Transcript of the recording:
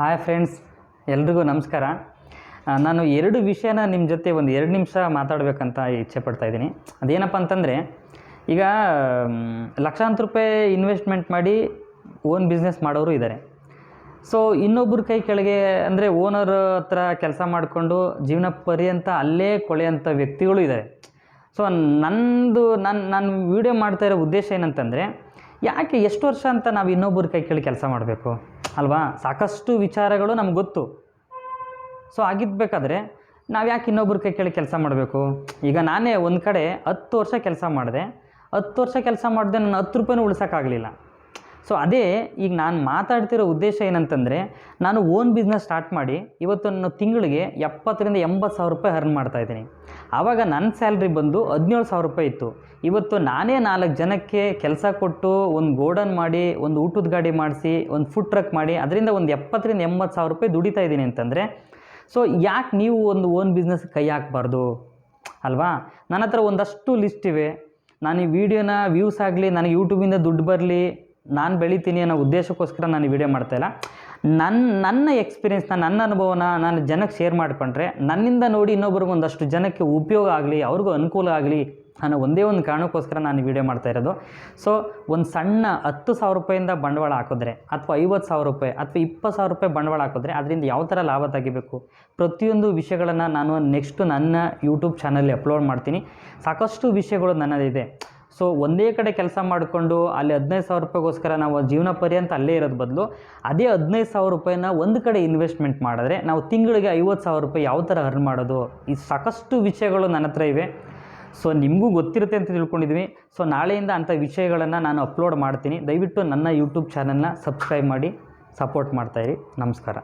Hi friends, ಎಲ್ರಿಗೂ ನಮಸ್ಕಾರ. ನಾನು ಎರಡು ವಿಷಯನ ನಿಮ್ಮ ಜೊತೆ ಒಂದು ಎರಡು ನಿಮಿಷ ಮಾತಾಡಬೇಕಂತ ಇಚ್ಛೆ ಪಡ್ತಾ ಇದ್ದೀನಿ. ಅದೇನಪ್ಪ ಅಂತಂದರೆ, ಈಗ ಲಕ್ಷಾಂತರ ರೂಪಾಯಿ ಇನ್ವೆಸ್ಟ್ಮೆಂಟ್ ಮಾಡಿ ಓನ್ ಬಿಸ್ನೆಸ್ ಮಾಡೋರು ಇದ್ದಾರೆ ಸೊ ಇನ್ನೊಬ್ಬರ ಕೈ ಕೆಳಗೆ ಅಂದರೆ ಓನರ್ ಹತ್ರ ಕೆಲಸ ಮಾಡಿಕೊಂಡು ಜೀವನ ಪರ್ಯಂತ ಅಲ್ಲೇ ಕೊಳೆಯಂಥ ವ್ಯಕ್ತಿಗಳು ಇದ್ದಾರೆ ಸೊ ನಂದು, ನಾನು ನಾನು ವೀಡಿಯೋ ಮಾಡ್ತಾ ಇರೋ ಉದ್ದೇಶ ಏನಂತಂದರೆ, ಯಾಕೆ ಎಷ್ಟು ವರ್ಷ ಅಂತ ನಾವು ಇನ್ನೊಬ್ಬರ ಕೈ ಕೆಳಗೆ ಕೆಲಸ ಮಾಡಬೇಕು? ಅಲ್ವಾ? ಸಾಕಷ್ಟು ವಿಚಾರಗಳು ನಮ್ಗೆ ಗೊತ್ತು. ಸೊ ಆಗಿದ್ಬೇಕಾದ್ರೆ ನಾವು ಯಾಕೆ ಇನ್ನೊಬ್ಬರ ಕೈ ಕೇಳಿ ಕೆಲಸ ಮಾಡಬೇಕು? ಈಗ ನಾನೇ ಒಂದು ಕಡೆ ಹತ್ತು ವರ್ಷ ಕೆಲಸ ಮಾಡಿದೆ. ಹತ್ತು ವರ್ಷ ಕೆಲಸ ಮಾಡಿದೆ, ನಾನು ಹತ್ತು ರೂಪಾಯಿನೂ ಉಳ್ಸೋಕ್ಕಾಗಲಿಲ್ಲ ಸೊ ಅದೇ ಈಗ ನಾನು ಮಾತಾಡ್ತಿರೋ ಉದ್ದೇಶ ಏನಂತಂದರೆ, ನಾನು ಓನ್ ಬಿಸ್ನೆಸ್ ಸ್ಟಾರ್ಟ್ ಮಾಡಿ ಇವತ್ತು ನಾನು ತಿಂಗಳಿಗೆ ಎಪ್ಪತ್ತರಿಂದ ಎಂಬತ್ತು ಸಾವಿರ ರೂಪಾಯಿ ಅರ್ನ್ ಮಾಡ್ತಾಯಿದ್ದೀನಿ ಆವಾಗ ನನ್ನ ಸ್ಯಾಲ್ರಿ ಬಂದು ಹದಿನೇಳು ಸಾವಿರ ರೂಪಾಯಿ ಇತ್ತು. ಇವತ್ತು ನಾನೇ ನಾಲ್ಕು ಜನಕ್ಕೆ ಕೆಲಸ ಕೊಟ್ಟು ಒಂದು ಗೋಡನ್ ಮಾಡಿ, ಒಂದು ಊಟದ ಗಾಡಿ ಮಾಡಿಸಿ, ಒಂದು ಫುಡ್ ಟ್ರಕ್ ಮಾಡಿ, ಅದರಿಂದ ಒಂದು ಎಪ್ಪತ್ತರಿಂದ ಎಂಬತ್ತು ಸಾವಿರ ರೂಪಾಯಿ ದುಡಿತಾ ಇದ್ದೀನಿ ಅಂತಂದರೆ ಸೊ ಯಾಕೆ ನೀವು ಒಂದು ಓನ್ ಬಿಸ್ನೆಸ್ ಕೈ ಹಾಕಬಾರ್ದು? ಅಲ್ವಾ? ನನ್ನ ಹತ್ರ ಒಂದಷ್ಟು ಲಿಸ್ಟ್ ಇವೆ. ನಾನು ಈ ವಿಡಿಯೋನ ವ್ಯೂಸ್ ಆಗಲಿ, ನನಗೆ ಯೂಟ್ಯೂಬಿಂದ ದುಡ್ಡು ಬರಲಿ ನಾನು ಬೆಳಿತೀನಿ ಅನ್ನೋ ಉದ್ದೇಶಕ್ಕೋಸ್ಕರ ನಾನು ಈ ವಿಡಿಯೋ ಮಾಡ್ತಾಯಿಲ್ಲ ನನ್ನ ನನ್ನ ಎಕ್ಸ್ಪೀರಿಯೆನ್ಸ್ನ ನನ್ನ ಅನುಭವನ ನಾನು ಜನಕ್ಕೆ ಶೇರ್ ಮಾಡಿಕೊಂಡ್ರೆ ನನ್ನಿಂದ ನೋಡಿ ಇನ್ನೊಬ್ರಿಗೆ ಒಂದಷ್ಟು ಜನಕ್ಕೆ ಉಪಯೋಗ ಆಗಲಿ, ಅವ್ರಿಗೂ ಅನುಕೂಲ ಆಗಲಿ ಅನ್ನೋ ಒಂದೇ ಒಂದು ಕಾರಣಕ್ಕೋಸ್ಕರ ನಾನು ವಿಡಿಯೋ ಮಾಡ್ತಾ ಇರೋದು. ಸೊ ಒಂದು ಸಣ್ಣ ಹತ್ತು ಸಾವಿರ ರೂಪಾಯಿಂದ ಬಂಡವಾಳ ಹಾಕಿದ್ರೆ ಅಥವಾ ಐವತ್ತು ಸಾವಿರ ರೂಪಾಯಿ ಅಥವಾ ಇಪ್ಪತ್ತು ಸಾವಿರ ರೂಪಾಯಿ ಬಂಡವಾಳ ಹಾಕಿದ್ರೆ ಅದರಿಂದ ಯಾವ ಥರ ಲಾಭ ತೆಗಿಬೇಕು? ಪ್ರತಿಯೊಂದು ವಿಷಯಗಳನ್ನು ನಾನು ನೆಕ್ಸ್ಟು ನನ್ನ ಯೂಟ್ಯೂಬ್ ಚಾನಲ್ಲಿ ಅಪ್ಲೋಡ್ ಮಾಡ್ತೀನಿ. ಸಾಕಷ್ಟು ವಿಷಯಗಳು ನನ್ನದಿದೆ ಸೊ ಒಂದೇ ಕಡೆ ಕೆಲಸ ಮಾಡಿಕೊಂಡು ಅಲ್ಲಿ ಹದಿನೈದು ಸಾವಿರ ರೂಪಾಯಿಗೋಸ್ಕರ ನಾವು ಜೀವನ ಪರ್ಯಂತ ಅಲ್ಲೇ ಇರೋದು ಬದಲು ಅದೇ ಹದಿನೈದು ಸಾವಿರ ರೂಪಾಯಿನ ಒಂದು ಕಡೆ ಇನ್ವೆಸ್ಟ್ಮೆಂಟ್ ಮಾಡಿದ್ರೆ ನಾವು ತಿಂಗಳಿಗೆ ಐವತ್ತು ಸಾವಿರ ರೂಪಾಯಿ ಯಾವ ಥರ ಅರ್ನ್ ಮಾಡೋದು? ಈ ಸಾಕಷ್ಟು ವಿಷಯಗಳು ನನ್ನ ಹತ್ರ ಇವೆ. ಸೊ ನಿಮಗೂ ಗೊತ್ತಿರುತ್ತೆ ಅಂತ ತಿಳ್ಕೊಂಡಿದ್ವಿ ಸೊ ನಾಳೆಯಿಂದ ಅಂಥ ವಿಷಯಗಳನ್ನು ನಾನು ಅಪ್ಲೋಡ್ ಮಾಡ್ತೀನಿ. ದಯವಿಟ್ಟು ನನ್ನ ಯೂಟ್ಯೂಬ್ ಚಾನಲ್ನ ಸಬ್ಸ್ಕ್ರೈಬ್ ಮಾಡಿ ಸಪೋರ್ಟ್ ಮಾಡ್ತಾಯಿರಿ ನಮಸ್ಕಾರ.